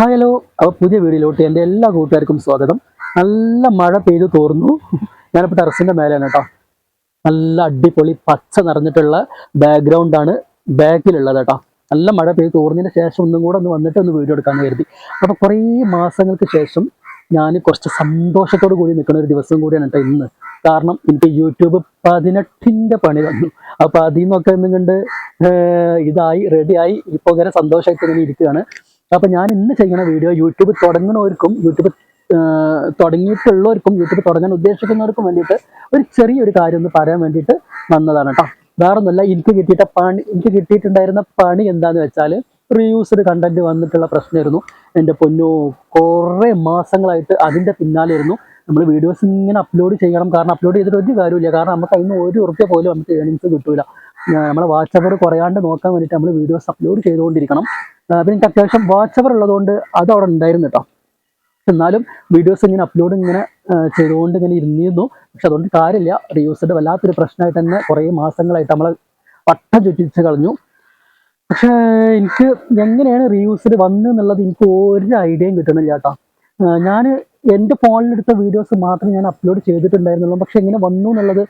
Hi hello അപ്പോൾ പുതിയ വീഡിയോയിലോട്ട് എന്റെ എല്ലാ കൂട്ടുകാർക്കും സ്വാഗതം. നല്ല മഴ പെയ്തു തോർന്നു. ഞാനിപ്പോൾ ടെറസിന്റെ മേലെയാണ് കേട്ടോ. നല്ല അടിപൊളി പച്ച നിറഞ്ഞിട്ടുള്ള ബാക്ക്ഗ്രൗണ്ടാണ് ബാക്കിലുള്ളത് കേട്ടോ. നല്ല മഴ പെയ്ത് തോർന്നതിന് ശേഷം ഒന്നും കൂടെ ഒന്ന് വന്നിട്ട് ഒന്ന് വീഡിയോ എടുക്കാമെന്ന് കരുതി. അപ്പോൾ കുറേ മാസങ്ങൾക്ക് ശേഷം ഞാൻ കുറച്ച് സന്തോഷത്തോടു കൂടി നിൽക്കുന്ന ഒരു ദിവസം കൂടിയാണ് കേട്ടോ ഇന്ന്. കാരണം എനിക്ക് യൂട്യൂബ് പതിനെട്ടിന്റെ പണി വന്നു. അപ്പോൾ അതിൽ നിന്നൊക്കെ ഒന്നും കണ്ട് ഇതായി റെഡിയായി ഇപ്പോൾ ഇങ്ങനെ സന്തോഷമായിട്ട് ഇങ്ങനെ ഇരിക്കുകയാണ്. അപ്പൊ ഞാൻ ഇന്ന് ചെയ്യുന്ന വീഡിയോ യൂട്യൂബ് തുടങ്ങുന്നവർക്കും യൂട്യൂബ് തുടങ്ങിയിട്ടുള്ളവർക്കും യൂട്യൂബ് തുടങ്ങാൻ ഉദ്ദേശിക്കുന്നവർക്കും വേണ്ടിയിട്ട് ഒരു ചെറിയൊരു കാര്യം ഒന്ന് പറയാൻ വേണ്ടിയിട്ട് വന്നതാണ് കേട്ടോ വേറൊന്നുമല്ല എനിക്ക് കിട്ടിയിട്ട പണി എനിക്ക് കിട്ടിയിട്ടുണ്ടായിരുന്ന പണി എന്താന്ന് വെച്ചാൽ റീയൂസ്ഡ് കണ്ടന്റ് വന്നിട്ടുള്ള പ്രശ്നമായിരുന്നു. എന്റെ പൊന്നു കുറേ മാസങ്ങളായിട്ട് അതിന്റെ പിന്നാലെ ഇരുന്നു നമ്മൾ വീഡിയോസ് ഇങ്ങനെ അപ്ലോഡ് ചെയ്യണം. കാരണം അപ്ലോഡ് ചെയ്തിട്ട് ഒരു കാര്യമില്ല കാരണം നമുക്ക് അതിന് ഒരു ഉറുപ്പ്യ പോലും നമുക്ക് ഏണിങ്സ് കിട്ടൂല. നമ്മളെ വാട്സപ്പ് കുറയാണ്ട് നോക്കാൻ വേണ്ടിയിട്ട് നമ്മൾ വീഡിയോസ് അപ്ലോഡ് ചെയ്തുകൊണ്ടിരിക്കണം. പിന്നെ എനിക്ക് അത്യാവശ്യം വാട്സപ്പ് ഉള്ളതുകൊണ്ട് അത് അവിടെ ഉണ്ടായിരുന്നു കേട്ടോ. എന്നാലും വീഡിയോസ് ഇങ്ങനെ അപ്ലോഡ് ഇങ്ങനെ ചെയ്തുകൊണ്ട് ഇങ്ങനെ ഇരുന്നിരുന്നു. പക്ഷെ അതുകൊണ്ട് കാര്യമില്ല. റിയൂസിന്റെ വല്ലാത്തൊരു പ്രശ്നമായിട്ട് തന്നെ കുറേ മാസങ്ങളായിട്ട് നമ്മളെ വട്ടം ചുറ്റിച്ച് കളഞ്ഞു. പക്ഷേ എനിക്ക് എങ്ങനെയാണ് റീയൂസ്ഡ് വന്നെന്നുള്ളത് എനിക്ക് ഒരു ഐഡിയയും കിട്ടണില്ല കേട്ടോ. ഞാൻ എന്റെ ഫോണിലെടുത്ത വീഡിയോസ് മാത്രമേ ഞാൻ അപ്ലോഡ് ചെയ്തിട്ടുണ്ടായിരുന്നുള്ളൂ. പക്ഷെ എങ്ങനെ വന്നു എന്നുള്ളത്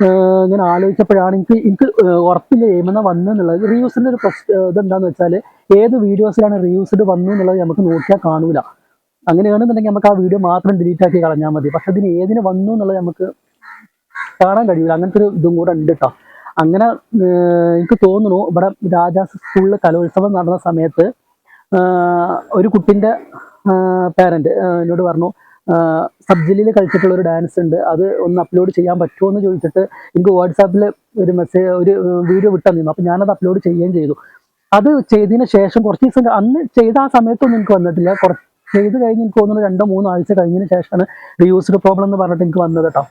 ഇങ്ങനെ ആലോചിച്ചപ്പോഴാണ് എനിക്ക് എനിക്ക് ഉറപ്പില്ല വന്നു എന്നുള്ളത് റീയൂസിന്റെ ഒരു പ്രശ്നം ഇതെന്താണെന്ന് വെച്ചാൽ ഏത് വീഡിയോസിലാണ് റീയൂസ്ഡ് വന്നു എന്നുള്ളത് നമുക്ക് നോക്കിയാൽ കാണൂല. അങ്ങനെയാണെന്നുണ്ടെങ്കിൽ നമുക്ക് ആ വീഡിയോ മാത്രം ഡിലീറ്റ് ആക്കി കളഞ്ഞാൽ മതി. പക്ഷെ അതിന് ഏതിന് വന്നു എന്നുള്ളത് നമുക്ക് കാണാൻ കഴിയൂല. അങ്ങനത്തെ ഒരു ഇതും കൂടെ ഉണ്ട് കേട്ടോ അങ്ങനെ എനിക്ക് തോന്നുന്നു ഇവിടെ രാജാസ് സ്കൂളിൽ കലോത്സവം നടന്ന സമയത്ത് ഒരു കുട്ടിന്റെ പേരന്റ് എന്നോട് പറഞ്ഞു സബ് ജില്ലയിൽ കളിച്ചിട്ടുള്ള ഒരു ഡാൻസ് ഉണ്ട്. അത് ഒന്ന് അപ്ലോഡ് ചെയ്യാൻ പറ്റുമോ എന്ന് ചോദിച്ചിട്ട് എനിക്ക് വാട്സാപ്പിൽ ഒരു മെസ്സേജ് ഒരു വീഡിയോ വിട്ടന്നിരുന്നു അപ്പം ഞാനത് അപ്ലോഡ് ചെയ്യുകയും ചെയ്തു. അത് ചെയ്തതിന് ശേഷം കുറച്ച് ദിവസം അന്ന് ചെയ്ത ആ സമയത്തൊന്നും എനിക്ക് വന്നിട്ടില്ല. കുറച്ച് ചെയ്ത് കഴിഞ്ഞ് എനിക്ക് തോന്നുന്നു രണ്ടോ മൂന്നോ ആഴ്ച കഴിഞ്ഞതിന് ശേഷമാണ് റിയൂസ്ഡ് പ്രോബ്ലം എന്ന് പറഞ്ഞിട്ട് എനിക്ക് വന്നത് കേട്ടോ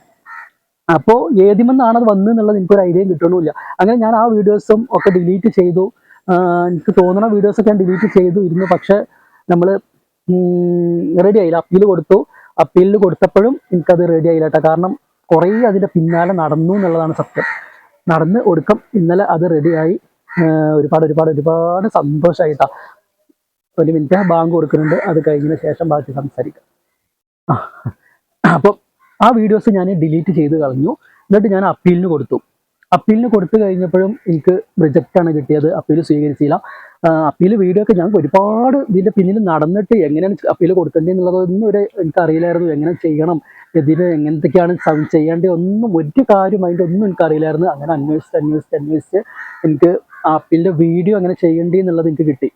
അപ്പോൾ ഏതിമെന്നാണ് അത് വന്നത് എന്നുള്ളത് എനിക്കൊരു ഐഡിയയും കിട്ടണമില്ല. അങ്ങനെ ഞാൻ ആ വീഡിയോസും ഒക്കെ ഡിലീറ്റ് ചെയ്തു. എനിക്ക് തോന്നുന്ന വീഡിയോസൊക്കെ ഞാൻ ഡിലീറ്റ് ചെയ്തു ഇരുന്നു. പക്ഷേ നമ്മൾ റെഡി ആയില്ല. അപ്പീൽ കൊടുത്തു. അപ്പീലിൽ കൊടുത്തപ്പോഴും എനിക്കത് റെഡി ആയില്ല കേട്ടോ കാരണം കുറേ അതിന്റെ പിന്നാലെ നടന്നു എന്നുള്ളതാണ് സത്യം. നടന്ന് ഒടുക്കം ഇന്നലെ അത് റെഡിയായി ഒരുപാട് ഒരുപാട് ഒരുപാട് സന്തോഷമായിട്ടാ ഒരു മിനിറ്റ് ബാങ്ക് കൊടുക്കുന്നുണ്ട്. അത് കഴിഞ്ഞതിന് ശേഷം ബാക്കി സംസാരിക്കാം. അപ്പം ആ വീഡിയോസ് ഞാൻ ഡിലീറ്റ് ചെയ്ത് കളഞ്ഞു. എന്നിട്ട് ഞാൻ അപ്പീലിന് കൊടുത്തു. അപ്പീലിന് കൊടുത്തു കഴിഞ്ഞപ്പോഴും എനിക്ക് റിജക്റ്റ് ആണ് കിട്ടിയത്. അപ്പീൽ സ്വീകരിച്ചില്ല. അപ്പീൽ വീഡിയോ ഒക്കെ ഞങ്ങൾക്ക് ഒരുപാട് ഇതിന്റെ പിന്നിൽ നടന്നിട്ട് എങ്ങനെയാണ് അപ്പീൽ കൊടുക്കേണ്ടത് എന്നുള്ളതൊന്നും ഒരു എനിക്ക് അറിയില്ലായിരുന്നു എങ്ങനെ ചെയ്യണം? ഇതിന് എങ്ങനത്തെയൊക്കെയാണ് ചെയ്യേണ്ടത്? ഒന്നും ഒരു കാര്യം അതിന്റെ ഒന്നും എനിക്ക് അറിയില്ലായിരുന്നു അങ്ങനെ അന്വേഷിച്ച് അന്വേഷിച്ച് അന്വേഷിച്ച് എനിക്ക് അപ്പീലിന്റെ വീഡിയോ അങ്ങനെ ചെയ്യേണ്ടി എന്നുള്ളത് എനിക്ക് കിട്ടി.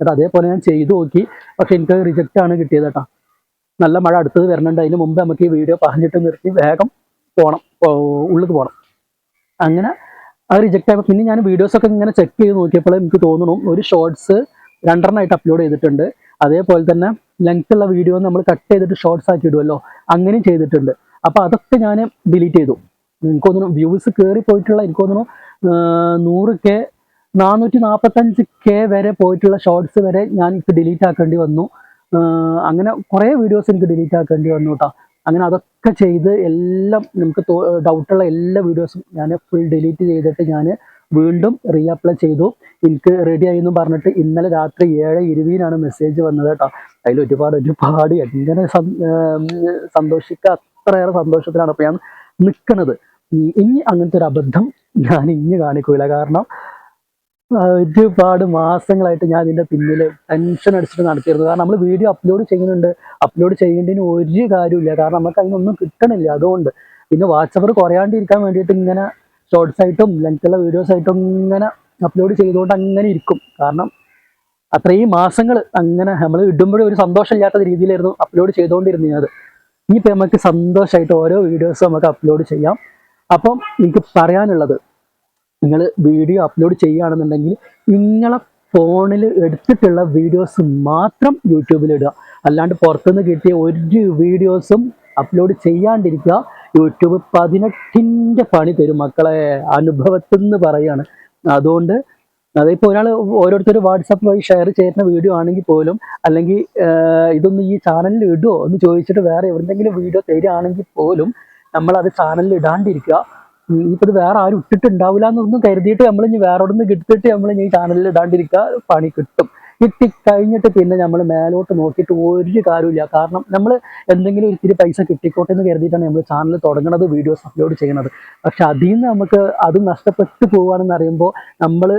എന്നിട്ട് അതേപോലെ ഞാൻ ചെയ്തു നോക്കി. പക്ഷെ എനിക്ക് റിജക്റ്റ് ആണ് കിട്ടിയത് കേട്ടോ. നല്ല മഴ അടുത്തത് വരണുണ്ട്. അതിന് മുമ്പ് നമുക്ക് ഈ വീഡിയോ പറഞ്ഞിട്ട് നിർത്തി വേഗം പോകണം ഉള്ളിൽ പോകണം അങ്ങനെ അത് റിജക്റ്റ് ആയപ്പോൾ പിന്നെ ഞാൻ വീഡിയോസ് ഒക്കെ ഇങ്ങനെ ചെക്ക് ചെയ്ത് നോക്കിയപ്പോൾ എനിക്ക് തോന്നുന്നു ഒരു ഷോർട്സ് രണ്ടെണ്ണമായിട്ട് അപ്ലോഡ് ചെയ്തിട്ടുണ്ട്. അതേപോലെ തന്നെ ലെങ്ത് ഉള്ള വീഡിയോ നമ്മൾ കട്ട് ചെയ്തിട്ട് ഷോർട്സ് ആക്കി ഇടുമല്ലോ അങ്ങനെയും ചെയ്തിട്ടുണ്ട്. അപ്പോൾ അതൊക്കെ ഞാൻ ഡിലീറ്റ് ചെയ്തു. എനിക്ക് തോന്നുന്നു വ്യൂസ് കയറി പോയിട്ടുള്ള എനിക്ക് തോന്നുന്നു നൂറ് കെ നാനൂറ്റി നാൽപ്പത്തഞ്ച് കെ വരെ പോയിട്ടുള്ള ഷോർട്സ് വരെ ഞാൻ എനിക്ക് ഡിലീറ്റ് ആക്കേണ്ടി വന്നു. അങ്ങനെ കുറേ വീഡിയോസ് എനിക്ക് ഡിലീറ്റ് ആക്കേണ്ടി വന്നു കേട്ടോ അങ്ങനെ അതൊക്കെ ചെയ്ത് എല്ലാം നമുക്ക് ഡൗട്ടുള്ള എല്ലാ വീഡിയോസും ഞാൻ ഫുൾ ഡിലീറ്റ് ചെയ്തിട്ട് ഞാൻ വീണ്ടും റീഅപ്ലൈ ചെയ്തു. എനിക്ക് റെഡി ആയി എന്ന് പറഞ്ഞിട്ട് ഇന്നലെ രാത്രി ഏഴ് ഇരുപതിനാണ് മെസ്സേജ് വന്നത് കേട്ടോ. അതിൽ ഒരുപാട് ഒരുപാട് എങ്ങനെ സന്തോഷിക്കുക അത്രയേറെ സന്തോഷത്തിലാണ്. അപ്പോൾ ഞാൻ നിൽക്കുന്നത് ഇനി അങ്ങനത്തെ ഒരു അബദ്ധം ഞാൻ ഇനി കാണിക്കൂല. കാരണം ഒരുപാട് മാസങ്ങളായിട്ട് ഞാൻ ഇതിന്റെ പിന്നിൽ ടെൻഷൻ അടിച്ചിട്ട് നടത്തിയിരുന്നു. കാരണം നമ്മൾ വീഡിയോ അപ്ലോഡ് ചെയ്യുന്നുണ്ട്. അപ്ലോഡ് ചെയ്യേണ്ടതിന് ഒരു കാര്യമില്ല കാരണം നമുക്ക് അതിനൊന്നും കിട്ടണില്ല. അതുകൊണ്ട് പിന്നെ വാട്സപ്പർ കുറയാണ്ടിരിക്കാൻ വേണ്ടിയിട്ട് ഇങ്ങനെ ഷോർട്സ് ആയിട്ടും ലെങ്ത്തുള്ള വീഡിയോസ് ആയിട്ടും ഇങ്ങനെ അപ്ലോഡ് ചെയ്തുകൊണ്ട് അങ്ങനെ ഇരിക്കും. കാരണം അത്രയും മാസങ്ങൾ അങ്ങനെ നമ്മൾ ഇടുമ്പോഴും ഒരു സന്തോഷമില്ലാത്ത രീതിയിലായിരുന്നു അപ്ലോഡ് ചെയ്തുകൊണ്ടിരുന്നത്. ഇനിയിപ്പോൾ നമുക്ക് സന്തോഷമായിട്ട് ഓരോ വീഡിയോസും നമുക്ക് അപ്ലോഡ് ചെയ്യാം. അപ്പം എനിക്ക് പറയാനുള്ളത് നിങ്ങൾ വീഡിയോ അപ്ലോഡ് ചെയ്യുകയാണെന്നുണ്ടെങ്കിൽ നിങ്ങളെ ഫോണിൽ എടുത്തിട്ടുള്ള വീഡിയോസ് മാത്രം യൂട്യൂബിൽ ഇടുക. അല്ലാണ്ട് പുറത്തുനിന്ന് കിട്ടിയ ഒരു വീഡിയോസും അപ്ലോഡ് ചെയ്യാണ്ടിരിക്കുക. യൂട്യൂബ് പതിനെട്ടിന്റെ പണി തരും മക്കളെ. അനുഭവത്തിൽ നിന്ന് പറയുകയാണ് അതുകൊണ്ട് അതിപ്പോൾ ഒരാൾ ഓരോരുത്തർ വാട്സപ്പ് വഴി ഷെയർ ചെയ്യുന്ന വീഡിയോ ആണെങ്കിൽ പോലും അല്ലെങ്കിൽ ഇതൊന്ന് ഈ ചാനലിൽ ഇടുമോ എന്ന് ചോദിച്ചിട്ട് വേറെ എവിടെന്തെങ്കിലും വീഡിയോ തരികയാണെങ്കിൽ പോലും നമ്മൾ അത് ചാനലിൽ ഇടാണ്ടിരിക്കുക. ഇപ്പൊ ഇത് വേറെ ആരും ഇട്ടിട്ടുണ്ടാവില്ല എന്നൊന്നും കരുതിയിട്ട് നമ്മൾ ഇനി വേറെ നിന്ന് കിട്ടിട്ട് നമ്മൾ ഇനി ചാനലിൽ ഇടാണ്ടിരിക്കുക പണി കിട്ടും. കിട്ടി കഴിഞ്ഞിട്ട് പിന്നെ നമ്മൾ മേലോട്ട് നോക്കിയിട്ട് ഒരു കാര്യമില്ല കാരണം നമ്മൾ എന്തെങ്കിലും ഒരു ഇത്തിരി പൈസ കിട്ടിക്കോട്ടെ എന്ന് കരുതിയിട്ടാണ് നമ്മൾ ചാനൽ തുടങ്ങണത് വീഡിയോസ് അപ്ലോഡ് ചെയ്യണത്. പക്ഷെ അതിൽ നിന്ന് നമുക്ക് അത് നഷ്ടപ്പെട്ടു പോകുകയാണെന്ന് അറിയുമ്പോൾ നമ്മൾ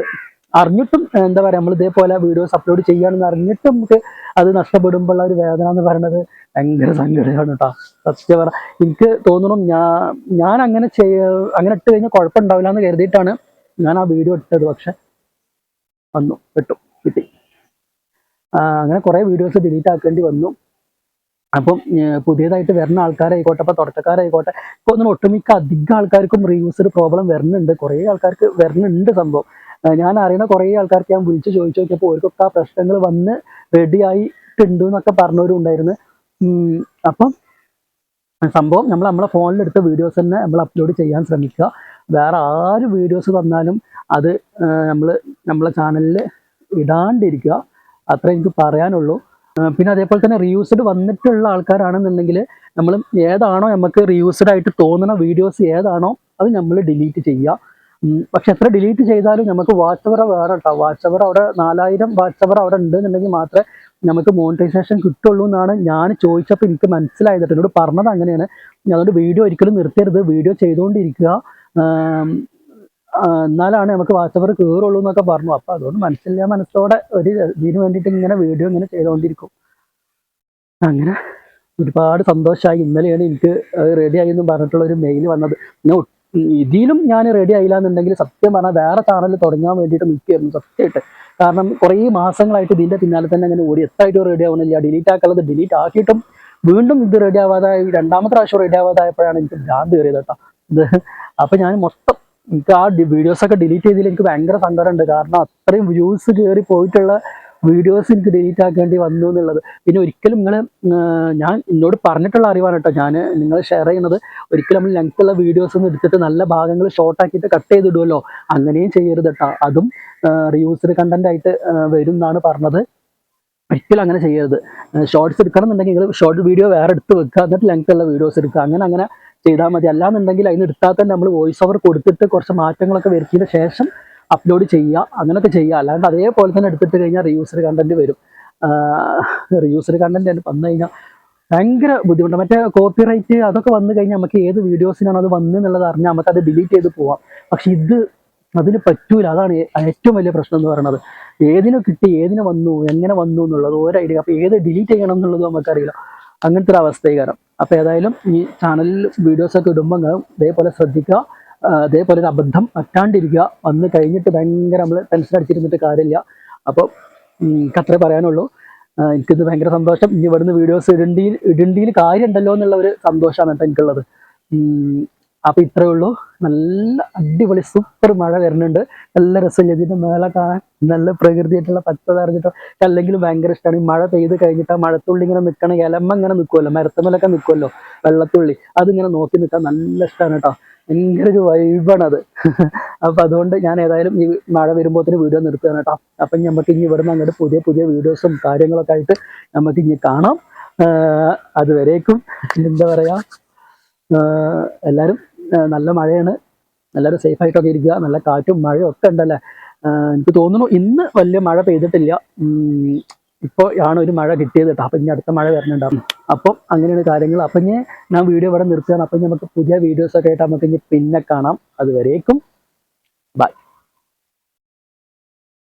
അറിഞ്ഞിട്ടും എന്താ പറയുക നമ്മൾ ഇതേപോലെ വീഡിയോസ് അപ്ലോഡ് ചെയ്യുകയാണെന്ന് അറിഞ്ഞിട്ടും നമുക്ക് അത് നഷ്ടപ്പെടുമ്പോൾ ഉള്ള ഒരു വേദന എന്ന് പറയുന്നത് ഭയങ്കര സങ്കടമാണ് കേട്ടോ സത്യം പറ. എനിക്ക് തോന്നുന്നു ഞാൻ ഞാൻ അങ്ങനെ ചെയ്യ അങ്ങനെ ഇട്ട് കഴിഞ്ഞാൽ കുഴപ്പമുണ്ടാവില്ല എന്ന് കരുതിയിട്ടാണ് ഞാൻ ആ വീഡിയോ ഇട്ടത്. പക്ഷെ വന്നു കിട്ടും. കിട്ടി അങ്ങനെ കുറേ വീഡിയോസ് ഡിലീറ്റ് ആക്കേണ്ടി വന്നു. അപ്പം പുതിയതായിട്ട് വരുന്ന ആൾക്കാരായിക്കോട്ടെ ഇപ്പൊ തുടക്കക്കാരായിക്കോട്ടെ ഇപ്പൊ ഒന്നും ഒട്ടുമിക്ക അധികം ആൾക്കാർക്കും റീയൂസ്ഡ് പ്രോബ്ലം വരുന്നുണ്ട്. കുറേ ആൾക്കാർക്ക് വരുന്നുണ്ട് സംഭവം. ഞാൻ അറിയുന്ന കുറേ ആൾക്കാർക്ക് ഞാൻ വിളിച്ച് ചോദിച്ചു നോക്കിയപ്പോൾ അവർക്കൊക്കെ ആ പ്രശ്നങ്ങൾ വന്ന് റെഡിയായിട്ടുണ്ട് എന്നൊക്കെ പറഞ്ഞവരും ഉണ്ടായിരുന്നു. അപ്പം സംഭവം നമ്മൾ നമ്മളെ ഫോണിലെടുത്ത വീഡിയോസ് തന്നെ നമ്മൾ അപ്ലോഡ് ചെയ്യാൻ ശ്രമിക്കുക. വേറെ ആര് വീഡിയോസ് തന്നാലും അത് നമ്മൾ നമ്മളെ ചാനലിൽ ഇടാണ്ടിരിക്കുക. അത്ര എനിക്ക് പറയാനുള്ളൂ. പിന്നെ അതേപോലെ തന്നെ റീയൂസ്ഡ് വന്നിട്ടുള്ള ആൾക്കാരാണെന്നുണ്ടെങ്കിൽ നമ്മൾ ഏതാണോ നമുക്ക് റീയൂസ്ഡ് ആയിട്ട് തോന്നുന്ന വീഡിയോസ് ഏതാണോ അത് നമ്മൾ ഡിലീറ്റ് ചെയ്യുക. പക്ഷെ എത്ര ഡിലീറ്റ് ചെയ്താലും നമുക്ക് വാച്ച് വേറെ കേട്ടോ വാച്ച് അവിടെ നാലായിരം വാച്ച് അവിടെ ഉണ്ട് എന്നുണ്ടെങ്കിൽ മാത്രമേ നമുക്ക് മോണിറ്റൈസേഷൻ കിട്ടുള്ളൂ എന്നാണ് ഞാൻ ചോദിച്ചപ്പോൾ എനിക്ക് മനസ്സിലായത്. എന്നോട് പറഞ്ഞത് അങ്ങനെയാണ്. അതുകൊണ്ട് വീഡിയോ ഒരിക്കലും നിർത്തരുത്. വീഡിയോ ചെയ്തുകൊണ്ടിരിക്കുക. എന്നാലാണ് നമുക്ക് വാച്ച് അവർ കയറുള്ളൂ എന്നൊക്കെ പറഞ്ഞു. അപ്പോൾ അതുകൊണ്ട് മനസ്സില്ല മനസ്സോടെ ഒരു ഇതിന് വേണ്ടിയിട്ട് ഇങ്ങനെ വീഡിയോ ഇങ്ങനെ ചെയ്തുകൊണ്ടിരിക്കും. അങ്ങനെ ഒരുപാട് സന്തോഷമായി ഇന്നലെയാണ് എനിക്ക് റെഡി ആയി എന്ന് പറഞ്ഞിട്ടുള്ള ഒരു മെയിൽ വന്നത്. ഞാൻ ഇതിലും ഞാൻ റെഡി ആയില്ല എന്നുണ്ടെങ്കിൽ സത്യം പറഞ്ഞാൽ വേറെ ചാനൽ തുടങ്ങാൻ വേണ്ടിയിട്ട് നിൽക്കുകയായിരുന്നു സത്യമായിട്ട്. കാരണം കുറേ മാസങ്ങളായിട്ട് ഇതിന്റെ പിന്നാലെ തന്നെ അങ്ങനെ ഓടി. എത്തായിട്ടും റെഡി ആവുന്നില്ല ഡിലീറ്റ് ആക്കാനുള്ളത് ഡിലീറ്റ് ആക്കിയിട്ടും വീണ്ടും ഇത് റെഡി ആവാതായി. രണ്ടാമത്തെ പ്രാവശ്യം റെഡി ആവാതായപ്പോഴാണ് എനിക്ക് ഭ്രാന്ത് കയറിയത് കേട്ടോ. ഇത് അപ്പൊ ഞാൻ മൊത്തം എനിക്ക് ആ വീഡിയോസൊക്കെ ഡിലീറ്റ് ചെയ്തതിൽ എനിക്ക് ഭയങ്കര സങ്കടമുണ്ട്. കാരണം അത്രയും വ്യൂസ് കയറി പോയിട്ടുള്ള വീഡിയോസ് എനിക്ക് ഡിലീറ്റ് ആക്കേണ്ടി വന്നു എന്നുള്ളത്. പിന്നെ ഒരിക്കലും നിങ്ങൾ ഞാൻ എന്നോട് പറഞ്ഞിട്ടുള്ള അറിവാണ് കേട്ടോ. ഞാൻ നിങ്ങൾ ഷെയർ ചെയ്യുന്നത്. ഒരിക്കലും നമ്മൾ ലെങ്ത് ഉള്ള വീഡിയോസ് ഒന്നും എടുത്തിട്ട് നല്ല ഭാഗങ്ങൾ ഷോർട്ട് ആക്കിയിട്ട് കട്ട് ചെയ്തിടുമല്ലോ അങ്ങനെയും ചെയ്യരുത് കേട്ടോ. അതും റിയൂസ്ഡ് കണ്ടന്റ് ആയിട്ട് വരും എന്നാണ് പറഞ്ഞത്. ഒരിക്കലും അങ്ങനെ ചെയ്യരുത്. ഷോർട്സ് എടുക്കണം എന്നുണ്ടെങ്കിൽ നിങ്ങൾ ഷോർട്ട് വീഡിയോ വേറെ എടുത്ത് വെക്കുക. എന്നിട്ട് ലെങ്ത് ഉള്ള വീഡിയോസ് എടുക്കുക. അങ്ങനെ അങ്ങനെ ചെയ്താൽ മതി. അല്ലാന്നുണ്ടെങ്കിൽ അതിന് എടുത്താൽ തന്നെ നമ്മൾ വോയിസ് ഓവർ കൊടുത്തിട്ട് കുറച്ച് മാറ്റങ്ങളൊക്കെ വരുത്തിയതിന് ശേഷം അപ്ലോഡ് ചെയ്യുക അങ്ങനെയൊക്കെ ചെയ്യുക. അല്ലാണ്ട് അതേപോലെ തന്നെ എടുത്തിട്ട് കഴിഞ്ഞാൽ റീയൂസ്ഡ് കണ്ടന്റ് വരും. റീയൂസ്ഡ് കണ്ടന്റ് വന്നു കഴിഞ്ഞാൽ ഭയങ്കര ബുദ്ധിമുട്ടാണ് മറ്റേ കോപ്പിറൈറ്റ് അതൊക്കെ വന്നു കഴിഞ്ഞാൽ നമുക്ക് ഏത് വീഡിയോസിനാണ് അത് വന്നു എന്നുള്ളത് അറിഞ്ഞാൽ നമുക്ക് അത് ഡിലീറ്റ് ചെയ്ത് പോവാം. പക്ഷെ ഇത് അതിന് പറ്റൂല. അതാണ് ഏറ്റവും വലിയ പ്രശ്നം എന്ന് പറയുന്നത്. ഏതിനു കിട്ടി ഏതിന് വന്നു എങ്ങനെ വന്നു എന്നുള്ളത് ഒരു ഐഡിയ അപ്പൊ ഏത് ഡിലീറ്റ് ചെയ്യണം എന്നുള്ളത് നമുക്കറിയില്ല. അങ്ങനത്തെ ഒരു അവസ്ഥകാരം അപ്പൊ ഏതായാലും ഈ ചാനലിൽ വീഡിയോസ് ഒക്കെ ഇടുമ്പോൾ ഇതേപോലെ ശ്രദ്ധിക്കുക. അതേപോലെ ഒരു അബദ്ധം പറ്റാണ്ടിരിക്കുക. വന്ന് കഴിഞ്ഞിട്ട് ഭയങ്കര നമ്മൾ ടെൻഷൻ അടിച്ചിരുന്നിട്ട് കാര്യമില്ല. അപ്പോൾ എനിക്ക് അത്രേ പറയാനുള്ളൂ. എനിക്കിന്ന് ഭയങ്കര സന്തോഷം. ഇനി ഇവിടുന്ന് വീഡിയോസ് ഇടണ്ടിയിൽ ഇടണ്ടിയിൽ കാര്യമുണ്ടല്ലോ എന്നുള്ള ഒരു സന്തോഷമാണ് കേട്ടോ എനിക്കുള്ളത്. അപ്പോൾ ഇത്രയേ ഉള്ളൂ. നല്ല അടിപൊളി സൂപ്പർ മഴ വരുന്നുണ്ട്. നല്ല രസമില്ല ഇതിന്റെ മേള കാണാൻ. നല്ല പ്രകൃതിയായിട്ടുള്ള പച്ച അറിഞ്ഞിട്ടോ അല്ലെങ്കിൽ ഭയങ്കര ഇഷ്ടമാണ് ഈ മഴ പെയ്ത് കഴിഞ്ഞിട്ട് ആ മഴത്തുള്ളി ഇങ്ങനെ നിൽക്കണ ഇലമ്മ ഇങ്ങനെ നിൽക്കുമല്ലോ മരത്തുമ്മലൊക്കെ നിൽക്കുമല്ലോ വെള്ളത്തുള്ളി. അതിങ്ങനെ നോക്കി നിൽക്കാൻ നല്ല ഇഷ്ടമാണ് കേട്ടോ. ഭയങ്കര ഒരു വൈബാണ് അത് അപ്പൊ അതുകൊണ്ട് ഞാൻ ഏതായാലും ഈ മഴ വരുമ്പോഴത്തേന് വീഡിയോ നിർത്തുകയാണ് കേട്ടോ. അപ്പൊ നമുക്ക് ഇനി ഇവിടുന്ന് അങ്ങോട്ട് പുതിയ പുതിയ വീഡിയോസും കാര്യങ്ങളൊക്കെ ആയിട്ട് നമുക്ക് ഇനി കാണാം. അതുവരേക്കും എന്താ പറയാ എല്ലാവരും നല്ല മഴയാണ്. നല്ലൊരു സേഫ് ആയിട്ടൊക്കെ ഇരിക്കുക. നല്ല കാറ്റും മഴയും ഒക്കെ ഉണ്ടല്ലേ? എനിക്ക് തോന്നുന്നു ഇന്ന് വലിയ മഴ പെയ്തിട്ടില്ല. ഇപ്പോൾ ആണ് ഒരു മഴ കിട്ടിയത് കേട്ടോ അപ്പം ഇനി അടുത്ത മഴ വരുന്നുണ്ടാവും അപ്പം അങ്ങനെയാണ് കാര്യങ്ങൾ. അപ്പം ഇനി ഞാൻ വീഡിയോ ഇവിടെ നിർത്തുകയാണ്. അപ്പം നമുക്ക് പുതിയ വീഡിയോസൊക്കെ ആയിട്ട് നമുക്ക് ഇനി പിന്നെ കാണാം. അതുവരേക്കും. ബൈ